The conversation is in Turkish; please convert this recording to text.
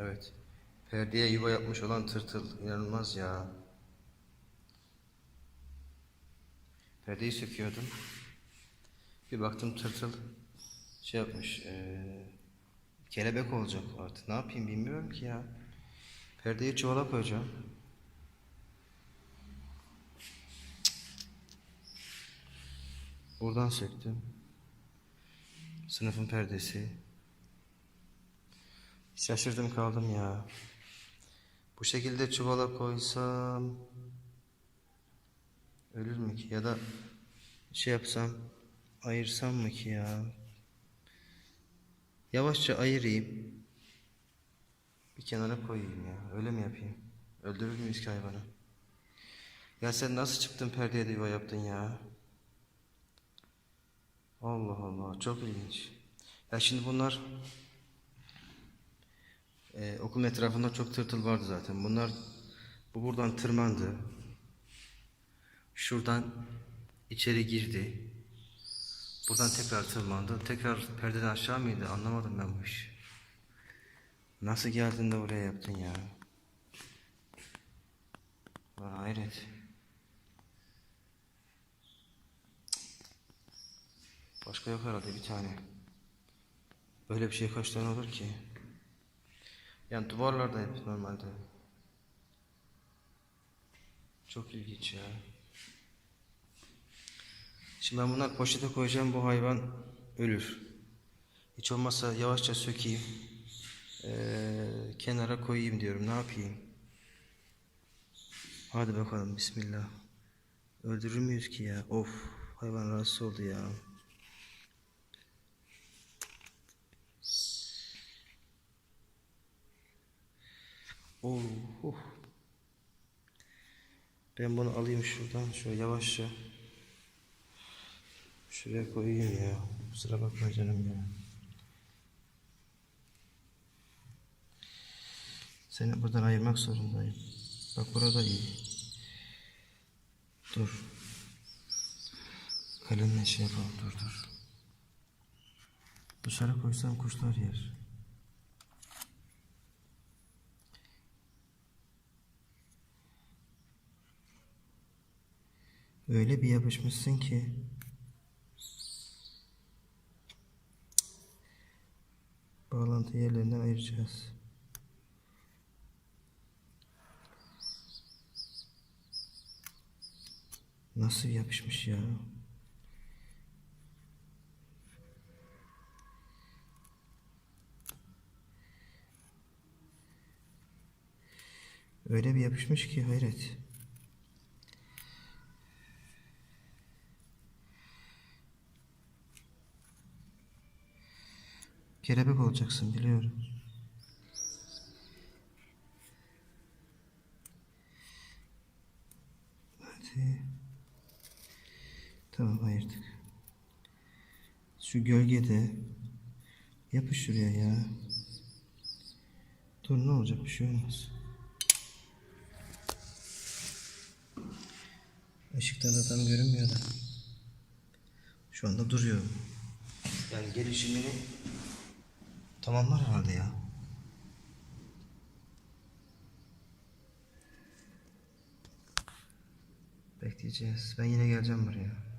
Evet. Perdeye yuva yapmış olan tırtıl. İnanılmaz ya. Perdeyi söküyordum. Bir baktım tırtıl şey yapmış. eee, kelebek olacak artık. Ne yapayım bilmiyorum ki ya. Perdeyi çuvala koyacağım. Buradan söktüm. Sınıfın perdesi. Şaşırdım kaldım ya. Bu şekilde çuvala koysam ölür mü ki ya da şey yapsam ayırsam mı ki ya? Yavaşça ayırayım. Bir kenara koyayım ya. Öyle mi yapayım? Öldürür müyüz ki hayvanı? Ya sen nasıl çıktın perdeye de yuva yaptın ya? Allah Allah çok ilginç. Ya şimdi bunlar ee, okulun etrafında çok tırtıl vardı zaten. Bunlar bu buradan tırmandı. Şuradan içeri girdi. Buradan tekrar tırmandı. Tekrar perdeden aşağı mıydı? Anlamadım ben bu işi. Nasıl geldin de oraya yaptın ya? Vay hayret. Başka yok herhalde bir tane. Böyle bir şey kaç tane olur ki? Yani duvarlarda hep normalde. Çok ilginç ya. Şimdi ben bunlar poşete koyacağım bu hayvan ölür. Hiç olmazsa yavaşça sökeyim. Ee, kenara koyayım diyorum. Ne yapayım? Hadi bakalım bismillah. Öldürür müyüz ki ya? Of hayvan rahatsız oldu ya. Oh, oh. Ben bunu alayım şuradan şöyle yavaşça. Şuraya koyayım ya. Kusura bakma canım ya. Seni buradan ayırmak zorundayım. Bak burada iyi. Dur. Kalemle şey yapalım dur dur. Dışarı koysam kuşlar yer. Öyle bir yapışmışsın ki. Bağlantı yerlerinden ayıracağız. Nasıl yapışmış ya? Öyle bir yapışmış ki hayret. Kelebek olacaksın biliyorum. Hadi. Tamam ayırdık. Şu gölgede yapış şuraya ya. Dur ne olacak bir şey olmaz. Işıktan da tam görünmüyor da. Şu anda duruyor. Yani gelişimini tamamlar herhalde ya. Bekleyeceğiz. Ben yine geleceğim buraya.